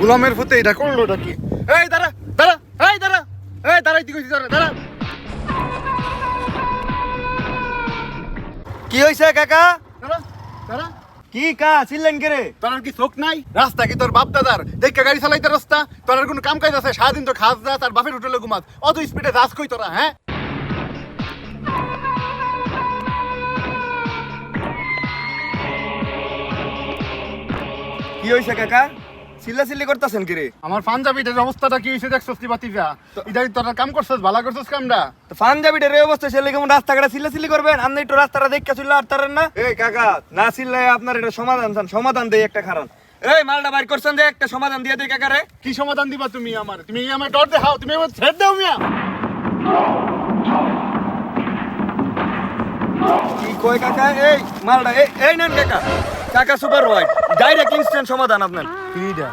গোলামের ফুতে এটা করল এটা কি? এই দাঁড়া দাঁড়া, এই দাঁড়া, এই দাঁড়াই তুই কইছিস দাঁড়া কি হইছে কাকা? কি কা, ছিলেন কে রে? তোর কি চোখ নাই? রাস্তা কি তোর বাপ দাদার দেখে গাড়ি চালাইতে রাস্তা? তোর কোনো কাম কাজ আছে? সারাদিন তো খাস যাস আর বাপের হোটেলে ঘুমাস। অত স্পিডে যাস কই তোরা হ্যাঁ? কি হইছে কাকা? চিল্লা চিল্লি করতেছেন কি রে আমার পাঞ্জাবিটার অবস্থাটা কি হয়েছে দেখছস বাতিজা এটা তোরা কাম করছস ভালো করছস কামটা তো পাঞ্জাবিটার এই অবস্থা ছেলে কেমন রাস্তাঘাটে চিল্লা চিল্লি করবেন আপনি একটু রাস্তাটা দেখে চুল্লা আর তারেন না? এই কাকা না চিল্লাই আপনার এটা সমাধান চান সমাধান দেই একটা কারণ। এই মালটা বাইর করছেন যে একটা সমাধান দিয়ে দেই কাকা রে কি সমাধান দিবা তুমি আমার? তুমি আমার ডর দেখাও তুমি আমার ছেড়ে দাও মিয়া। কি কয় কাকা? এই মালটা এই এই নেন কাকা। কাকা সুপার হোয়াইট। ডাইরেক্ট ইনস্ট্যান্ট সমাধান আপনার। কিটা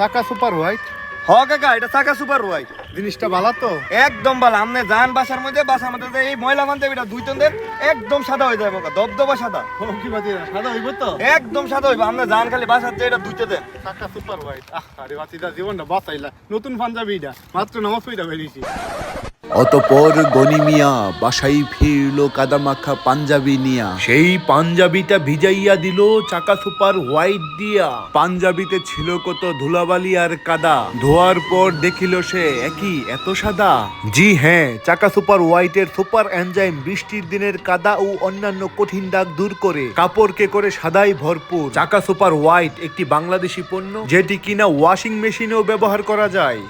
টাকা সুপার হোয়াইট। হ কাকা এটা কাকা সুপার হোয়াইট। জিনিসটা ভালো তো। একদম ভালো। আপনি যান বাসার মধ্যে বাসার মধ্যে যে এই ময়লা পাঞ্জাবিটা দুই তন্দের একদম সাদা হয়ে যাবে কাকা দবদবা সাদা। ও কি বাতিজা সাদা হইব তো? একদম সাদা হইবে। আপনি যান খালি বাসার যে এটা দুইতে দেন টাকা সুপার হোয়াইট। আহ আরে বাতিজা জীবনটা বাঁচাইলা। নতুন পাঞ্জাবি এটা। মাত্র নামাজ পড়া বেরিয়েছি অতপর গনিমিয়া বাসাই ফিরল কাদামাখা পাঞ্জাবি নিয়া। সেই পাঞ্জাবিটা ভিজাইয়া দিল চাকা সুপার হোয়াইট দিয়া। পাঞ্জাবিতে ছিল কত ধুলাবালি আর কাদা। ধোয়ার পর দেখিল সে একই, এত সাদা। জি হ্যাঁ চাকা সুপার হোয়াইটের সুপার এনজাইম বৃষ্টির দিনের কাদা ও অন্যান্য কঠিন দাগ দূর করে। কাপড়কে করে সাদাই ভরপুর। চাকা সুপার হোয়াইট একটি বাংলাদেশি পণ্য, যেটি কিনা ওয়াশিং মেশিনেও ব্যবহার করা যায়।